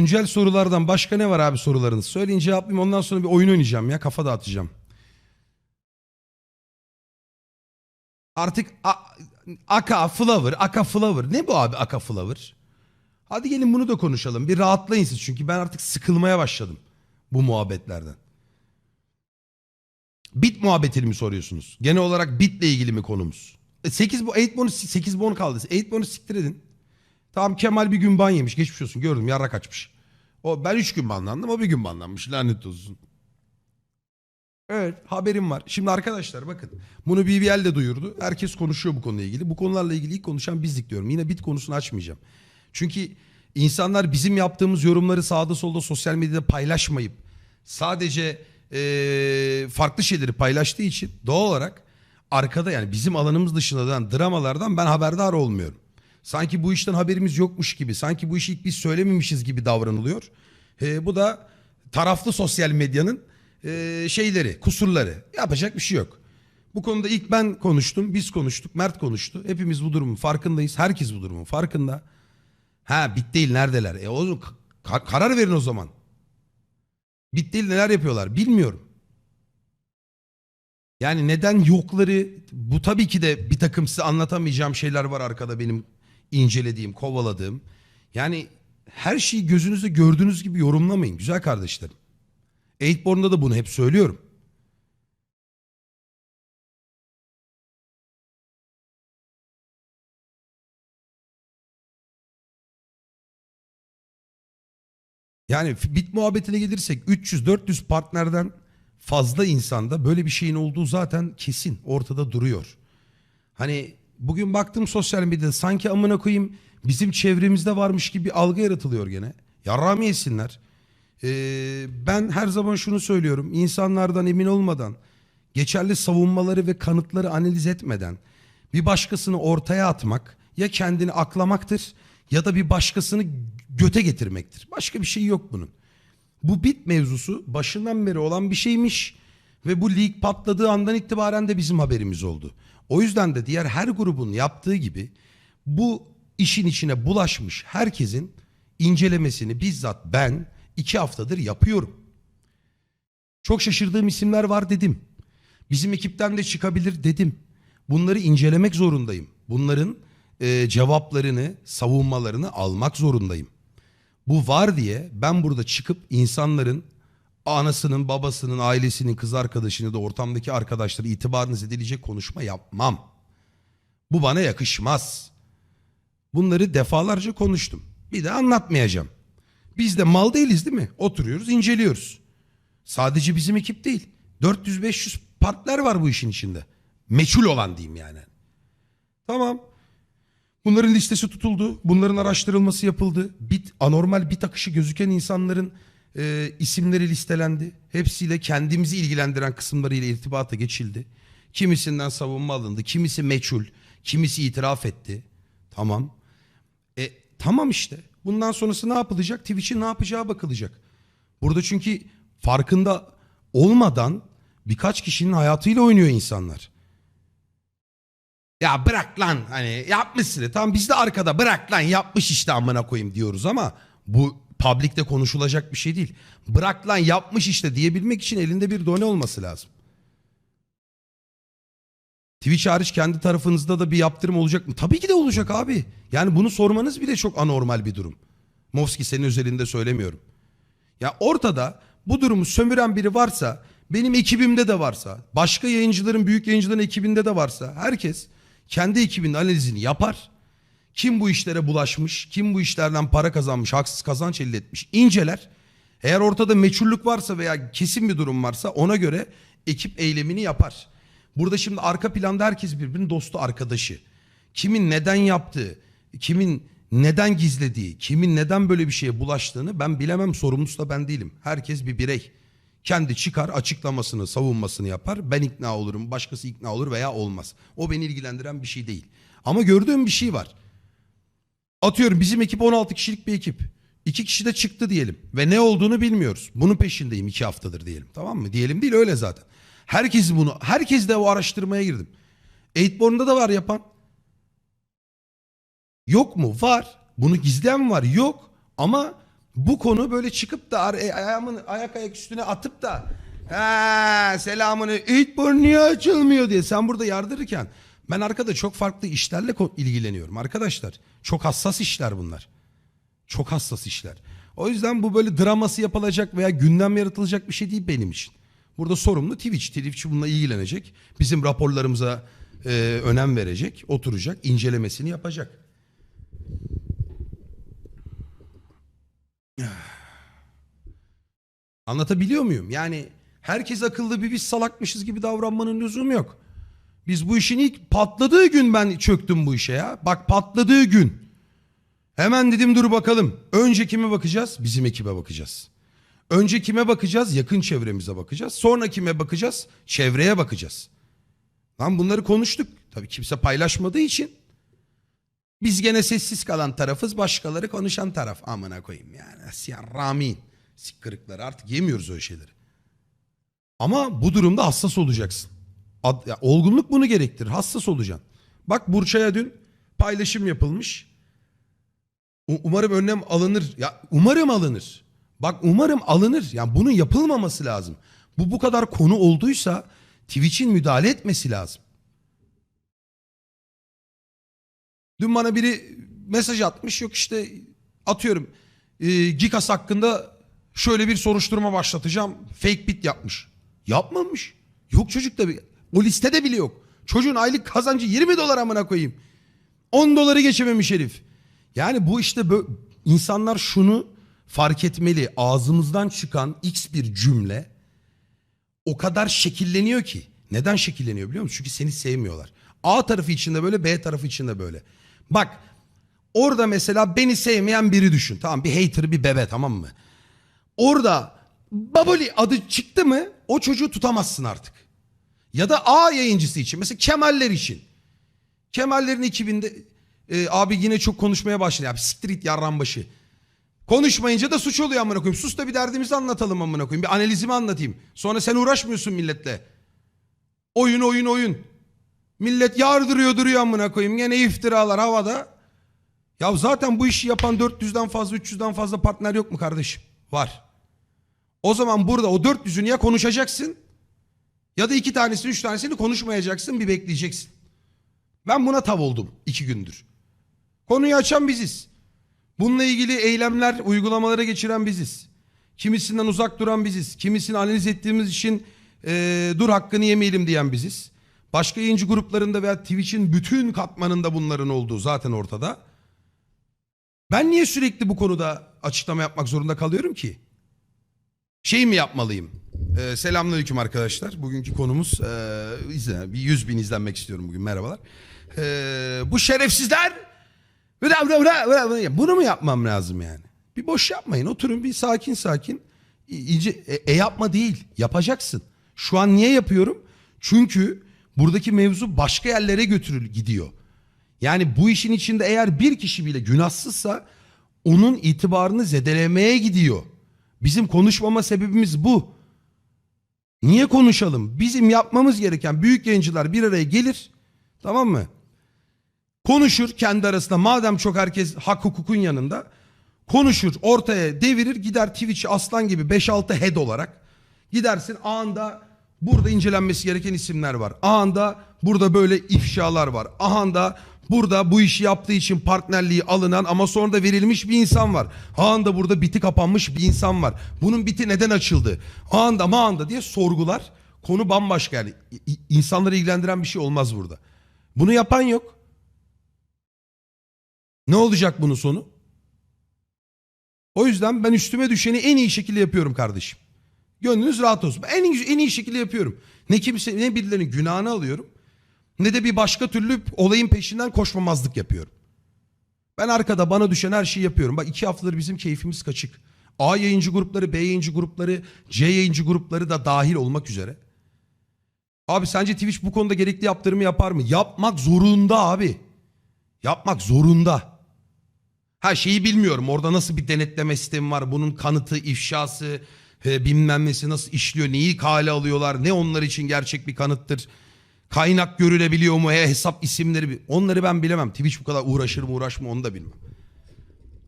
Güncel sorulardan başka ne var abi sorularınız? Söyleyin cevaplayayım ondan sonra bir oyun oynayacağım ya kafa dağıtacağım. Artık Aka Flower, Aka Flower. Ne bu abi Aka Flower? Hadi gelin bunu da konuşalım. Bir rahatlayın siz çünkü ben artık sıkılmaya başladım bu muhabbetlerden. Bit muhabbetini mi soruyorsunuz? Genel olarak bitle ilgili mi konumuz? 8 bu 8 bonus 8 bon kaldı. 8 bonus siktir edin. Tamam Kemal bir gün ban yemiş. Geçmiş olsun gördüm yarra kaçmış. O ben 3 gün banlandım o bir gün banlanmış. Lanet olsun. Evet haberim var. Şimdi arkadaşlar bakın bunu BBL de duyurdu. Herkes konuşuyor bu konuyla ilgili. Bu konularla ilgili ilk konuşan bizdik diyorum. Yine bit konusunu açmayacağım. Çünkü insanlar bizim yaptığımız yorumları sağda solda sosyal medyada paylaşmayıp sadece eee, farklı şeyleri paylaştığı için doğal olarak arkada yani bizim alanımız dışında dönen dramalardan ben haberdar olmuyorum. Sanki bu işten haberimiz yokmuş gibi, sanki bu işi ilk biz söylememişiz gibi davranılıyor. Eee, bu da taraflı sosyal medyanın eee, şeyleri, kusurları. Yapacak bir şey yok. Bu konuda ilk ben konuştum, biz konuştuk, Mert konuştu. Hepimiz bu durumun farkındayız. Herkes bu durumun farkında. Ha bit değil neredeler? E o zaman ka- karar verin o zaman. Bit değil neler yapıyorlar bilmiyorum. Yani neden yokları bu tabii ki de bir takım size anlatamayacağım şeyler var arkada benim incelediğim, kovaladığım. Yani her şeyi gözünüzde gördüğünüz gibi yorumlamayın güzel kardeşlerim. Eightborn'da da bunu hep söylüyorum. Yani bit muhabbetine gelirsek 300-400 partnerden fazla insanda böyle bir şeyin olduğu zaten kesin ortada duruyor. Hani bugün baktım sosyal medyada sanki amına koyayım bizim çevremizde varmış gibi bir algı yaratılıyor gene. Yarrağımı yesinler. Ee, ben her zaman şunu söylüyorum. insanlardan emin olmadan, geçerli savunmaları ve kanıtları analiz etmeden bir başkasını ortaya atmak ya kendini aklamaktır ya da bir başkasını göte getirmektir. Başka bir şey yok bunun. Bu bit mevzusu başından beri olan bir şeymiş ve bu lig patladığı andan itibaren de bizim haberimiz oldu. O yüzden de diğer her grubun yaptığı gibi bu işin içine bulaşmış herkesin incelemesini bizzat ben iki haftadır yapıyorum. Çok şaşırdığım isimler var dedim. Bizim ekipten de çıkabilir dedim. Bunları incelemek zorundayım. Bunların e, cevaplarını, savunmalarını almak zorundayım. Bu var diye ben burada çıkıp insanların anasının, babasının, ailesinin, kız arkadaşını da ortamdaki arkadaşları itibarını zedileyecek konuşma yapmam. Bu bana yakışmaz. Bunları defalarca konuştum. Bir de anlatmayacağım. Biz de mal değiliz değil mi? Oturuyoruz, inceliyoruz. Sadece bizim ekip değil. 400-500 partner var bu işin içinde. Meçhul olan diyeyim yani. Tamam. Bunların listesi tutuldu. Bunların araştırılması yapıldı. Bit anormal bit akışı gözüken insanların e, isimleri listelendi. Hepsiyle kendimizi ilgilendiren kısımlarıyla irtibata geçildi. Kimisinden savunma alındı. Kimisi meçhul. Kimisi itiraf etti. Tamam. E tamam işte. Bundan sonrası ne yapılacak? Twitch'in ne yapacağı bakılacak. Burada çünkü farkında olmadan birkaç kişinin hayatıyla oynuyor insanlar. Ya bırak lan hani yapmışsın. Tamam biz de arkada bırak lan yapmış işte amına koyayım diyoruz ama bu publikte konuşulacak bir şey değil. Bırak lan yapmış işte diyebilmek için elinde bir done olması lazım. Twitch hariç kendi tarafınızda da bir yaptırım olacak mı? Tabii ki de olacak abi. Yani bunu sormanız bile çok anormal bir durum. Movski senin özelinde söylemiyorum. Ya ortada bu durumu sömüren biri varsa, benim ekibimde de varsa, başka yayıncıların, büyük yayıncıların ekibinde de varsa herkes kendi ekibinin analizini yapar. Kim bu işlere bulaşmış, kim bu işlerden para kazanmış, haksız kazanç elde etmiş inceler. Eğer ortada meçhullük varsa veya kesin bir durum varsa ona göre ekip eylemini yapar. Burada şimdi arka planda herkes birbirinin dostu, arkadaşı. Kimin neden yaptığı, kimin neden gizlediği, kimin neden böyle bir şeye bulaştığını ben bilemem. Sorumlusu da ben değilim. Herkes bir birey. Kendi çıkar, açıklamasını, savunmasını yapar. Ben ikna olurum, başkası ikna olur veya olmaz. O beni ilgilendiren bir şey değil. Ama gördüğüm bir şey var. Atıyorum bizim ekip 16 kişilik bir ekip. İki kişi de çıktı diyelim ve ne olduğunu bilmiyoruz. Bunun peşindeyim iki haftadır diyelim tamam mı? Diyelim değil öyle zaten. Herkes bunu, herkes de o araştırmaya girdim. Eightborn'da da var yapan. Yok mu? Var. Bunu gizleyen var. Yok. Ama bu konu böyle çıkıp da e, ayağımın ayak ayak üstüne atıp da ha selamını burnu niye açılmıyor diye sen burada yardırırken ben arkada çok farklı işlerle ilgileniyorum arkadaşlar. Çok hassas işler bunlar. Çok hassas işler. O yüzden bu böyle draması yapılacak veya gündem yaratılacak bir şey değil benim için. Burada sorumlu Twitch. Twitch bununla ilgilenecek. Bizim raporlarımıza e, önem verecek. Oturacak. incelemesini yapacak. Anlatabiliyor muyum? Yani herkes akıllı bir biz salakmışız gibi davranmanın lüzumu yok. Biz bu işin ilk patladığı gün ben çöktüm bu işe ya. Bak patladığı gün. Hemen dedim dur bakalım. Önce kime bakacağız? Bizim ekibe bakacağız. Önce kime bakacağız? Yakın çevremize bakacağız. Sonra kime bakacağız? Çevreye bakacağız. Lan bunları konuştuk. Tabii kimse paylaşmadığı için. Biz gene sessiz kalan tarafız. Başkaları konuşan taraf. Amına koyayım yani. Siyah Ramin. Sikkırıkları artık yemiyoruz öyle şeyleri. Ama bu durumda hassas olacaksın. Ad- ya, olgunluk bunu gerektirir. Hassas olacaksın. Bak Burçay'a dün paylaşım yapılmış. U- Umarım önlem alınır. Ya umarım alınır. Bak umarım alınır. Yani bunun yapılmaması lazım. Bu bu kadar konu olduysa Twitch'in müdahale etmesi lazım. Dün bana biri mesaj atmış. Yok işte atıyorum e, Gikas hakkında şöyle bir soruşturma başlatacağım. Fake bit yapmış. Yapmamış. Yok çocukta bir. O listede bile yok. Çocuğun aylık kazancı 20 dolar amına koyayım. 10 doları geçememiş herif. Yani bu işte böyle insanlar şunu fark etmeli. Ağzımızdan çıkan x bir cümle o kadar şekilleniyor ki. Neden şekilleniyor biliyor musun? Çünkü seni sevmiyorlar. A tarafı içinde böyle, B tarafı içinde böyle. Bak orada mesela beni sevmeyen biri düşün. Tamam bir hater bir bebe tamam mı? Orada Baboli adı çıktı mı o çocuğu tutamazsın artık. Ya da A yayıncısı için mesela Kemaller için. Kemallerin 2000'de e, abi yine çok konuşmaya başladı. Ya siktir it yarranbaşı. Konuşmayınca da suç oluyor amına koyayım. Sus da bir derdimizi anlatalım amına koyayım. Bir analizimi anlatayım. Sonra sen uğraşmıyorsun milletle. Oyun oyun oyun. Millet yardırıyor duruyor amına koyayım. Gene iftiralar havada. Ya zaten bu işi yapan 400'den fazla 300'den fazla partner yok mu kardeşim? Var. O zaman burada o 400'ünü ya konuşacaksın ya da iki tanesini üç tanesini konuşmayacaksın bir bekleyeceksin. Ben buna tav oldum iki gündür. Konuyu açan biziz. Bununla ilgili eylemler, uygulamalara geçiren biziz. Kimisinden uzak duran biziz. Kimisini analiz ettiğimiz için eee, dur hakkını yemeyelim diyen biziz. Başka yayıncı gruplarında veya Twitch'in bütün katmanında bunların olduğu zaten ortada. Ben niye sürekli bu konuda açıklama yapmak zorunda kalıyorum ki? Şey mi yapmalıyım? Ee, selamünaleyküm arkadaşlar. Bugünkü konumuz ee, izle, bir 100 bin izlenmek istiyorum bugün. Merhabalar. Ee, bu şerefsizler bunu mu yapmam lazım yani? Bir boş yapmayın. Oturun bir sakin sakin. İ- iyice, e, e yapma değil. Yapacaksın. Şu an niye yapıyorum? Çünkü buradaki mevzu başka yerlere götürül gidiyor. Yani bu işin içinde eğer bir kişi bile günahsızsa onun itibarını zedelemeye gidiyor. Bizim konuşmama sebebimiz bu. Niye konuşalım? Bizim yapmamız gereken büyük yayıncılar bir araya gelir. Tamam mı? Konuşur kendi arasında madem çok herkes hak hukukun yanında. Konuşur ortaya devirir gider Twitch'i aslan gibi 5-6 head olarak. Gidersin anında burada incelenmesi gereken isimler var. Anında burada böyle ifşalar var. Ahanda burada bu işi yaptığı için partnerliği alınan ama sonra da verilmiş bir insan var. Anında burada biti kapanmış bir insan var. Bunun biti neden açıldı? Anında mağanda diye sorgular. Konu bambaşka yani. İnsanları ilgilendiren bir şey olmaz burada. Bunu yapan yok. Ne olacak bunun sonu? O yüzden ben üstüme düşeni en iyi şekilde yapıyorum kardeşim. Gönlünüz rahat olsun. En iyi, en iyi şekilde yapıyorum. Ne kimse ne birilerinin günahını alıyorum. Ne de bir başka türlü olayın peşinden koşmamazlık yapıyorum. Ben arkada bana düşen her şeyi yapıyorum. Bak iki haftadır bizim keyfimiz kaçık. A yayıncı grupları, B yayıncı grupları, C yayıncı grupları da dahil olmak üzere. Abi sence Twitch bu konuda gerekli yaptırımı yapar mı? Yapmak zorunda abi. Yapmak zorunda. Ha şeyi bilmiyorum orada nasıl bir denetleme sistemi var. Bunun kanıtı, ifşası, e, bilmem nesi nasıl işliyor. Neyi kale alıyorlar, ne onlar için gerçek bir kanıttır. Kaynak görülebiliyor mu, he, hesap isimleri. Onları ben bilemem. Twitch bu kadar uğraşır mı uğraşma onu da bilmem.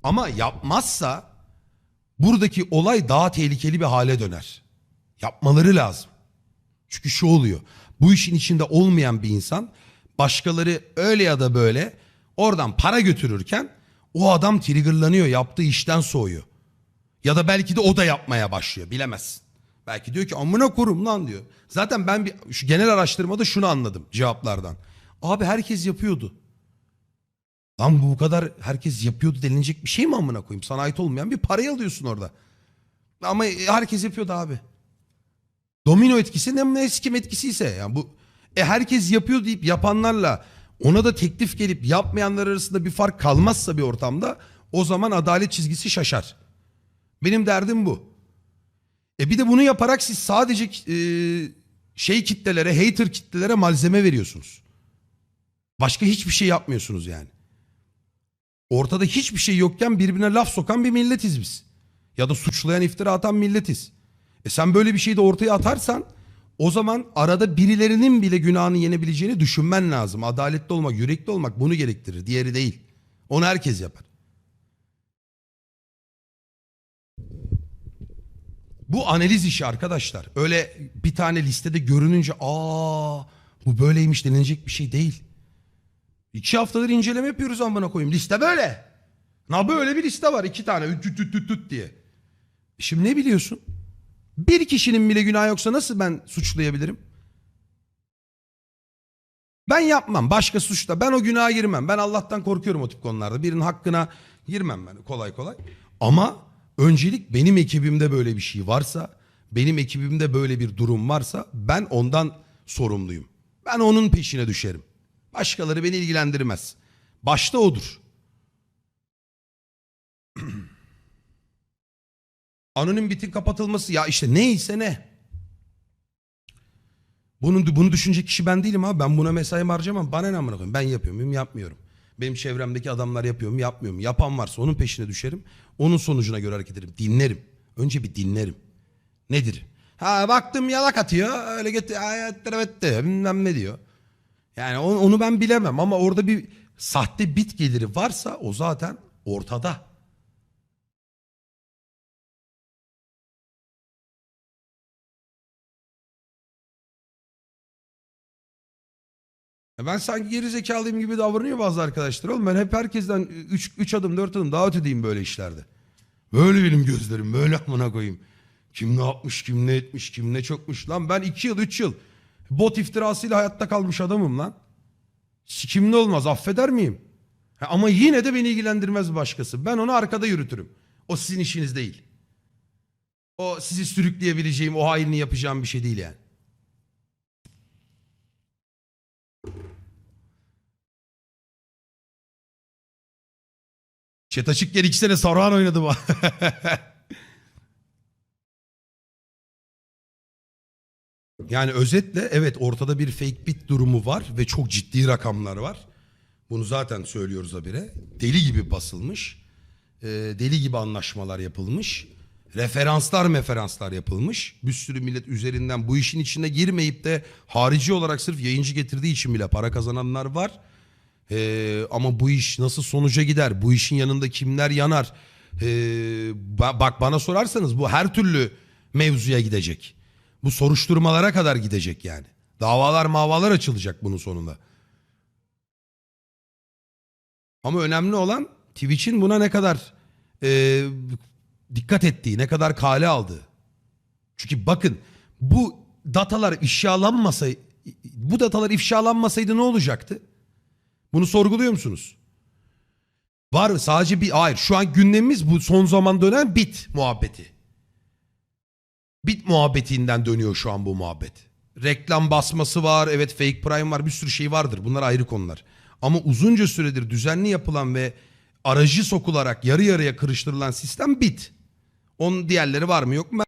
Ama yapmazsa buradaki olay daha tehlikeli bir hale döner. Yapmaları lazım. Çünkü şu oluyor. Bu işin içinde olmayan bir insan başkaları öyle ya da böyle oradan para götürürken o adam triggerlanıyor. Yaptığı işten soğuyor. Ya da belki de o da yapmaya başlıyor. Bilemezsin. Belki diyor ki amına kurum lan diyor. Zaten ben bir şu genel araştırmada şunu anladım cevaplardan. Abi herkes yapıyordu. Lan bu kadar herkes yapıyordu denilecek bir şey mi amına koyayım? Sana ait olmayan bir parayı alıyorsun orada. Ama herkes yapıyordu abi. Domino etkisi ne, ne kim etkisiyse yani bu e herkes yapıyor deyip yapanlarla ona da teklif gelip yapmayanlar arasında bir fark kalmazsa bir ortamda o zaman adalet çizgisi şaşar. Benim derdim bu. E bir de bunu yaparak siz sadece e, şey kitlelere, hater kitlelere malzeme veriyorsunuz. Başka hiçbir şey yapmıyorsunuz yani. Ortada hiçbir şey yokken birbirine laf sokan bir milletiz biz. Ya da suçlayan iftira atan milletiz. E sen böyle bir şeyi de ortaya atarsan o zaman arada birilerinin bile günahını yenebileceğini düşünmen lazım. Adaletli olmak, yürekli olmak bunu gerektirir. Diğeri değil. Onu herkes yapar. Bu analiz işi arkadaşlar. Öyle bir tane listede görününce aa bu böyleymiş denilecek bir şey değil. İki haftadır inceleme yapıyoruz amına koyayım. Liste böyle. Na böyle bir liste var. iki tane. Tüt tüt tüt tüt diye. Şimdi ne biliyorsun? Bir kişinin bile günah yoksa nasıl ben suçlayabilirim? Ben yapmam. Başka suçta. Ben o günaha girmem. Ben Allah'tan korkuyorum o tip konularda. Birinin hakkına girmem ben kolay kolay. Ama öncelik benim ekibimde böyle bir şey varsa, benim ekibimde böyle bir durum varsa ben ondan sorumluyum. Ben onun peşine düşerim. Başkaları beni ilgilendirmez. Başta odur. Anonim bitin kapatılması ya işte neyse ne. Bunu, bunu düşünecek kişi ben değilim abi. Ben buna mesai harcamam. Bana ne amına koyayım? Ben yapıyor muyum? Yapmıyorum. Benim çevremdeki adamlar yapıyor mu? Yapmıyor mu? Yapan varsa onun peşine düşerim. Onun sonucuna göre hareket ederim. Dinlerim. Önce bir dinlerim. Nedir? Ha baktım yalak atıyor. Öyle getir. Evet bilmem ne diyor. Yani onu ben bilemem ama orada bir sahte bit geliri varsa o zaten ortada. Ben sanki geri zekalıyım gibi davranıyor bazı arkadaşlar. Oğlum ben hep herkesten 3 3 adım 4 adım daha ötedeyim böyle işlerde. Böyle benim gözlerim böyle amına koyayım. Kim ne yapmış kim ne etmiş kim ne çokmuş lan ben 2 yıl 3 yıl bot iftirasıyla hayatta kalmış adamım lan. Sikimli olmaz affeder miyim? Ha, ama yine de beni ilgilendirmez başkası. Ben onu arkada yürütürüm. O sizin işiniz değil. O sizi sürükleyebileceğim, o hainliği yapacağım bir şey değil yani. Chat açıkken iki sene Saruhan oynadı bu. yani özetle evet ortada bir fake bit durumu var ve çok ciddi rakamlar var. Bunu zaten söylüyoruz habire. Deli gibi basılmış. Ee, deli gibi anlaşmalar yapılmış. Referanslar meferanslar yapılmış. Bir sürü millet üzerinden bu işin içine girmeyip de harici olarak sırf yayıncı getirdiği için bile para kazananlar var. Ee, ama bu iş nasıl sonuca gider? Bu işin yanında kimler yanar? Ee, ba- bak bana sorarsanız bu her türlü mevzuya gidecek. Bu soruşturmalara kadar gidecek yani. Davalar mavalar açılacak bunun sonunda. Ama önemli olan Twitch'in buna ne kadar e, dikkat ettiği, ne kadar kale aldığı. Çünkü bakın bu datalar ifşalanmasa, bu datalar ifşalanmasaydı ne olacaktı? Bunu sorguluyor musunuz? Var sadece bir hayır şu an gündemimiz bu son zaman dönen bit muhabbeti. Bit muhabbetinden dönüyor şu an bu muhabbet. Reklam basması var, evet fake prime var, bir sürü şey vardır. Bunlar ayrı konular. Ama uzunca süredir düzenli yapılan ve aracı sokularak yarı yarıya kırıştırılan sistem bit. Onun diğerleri var mı yok mu?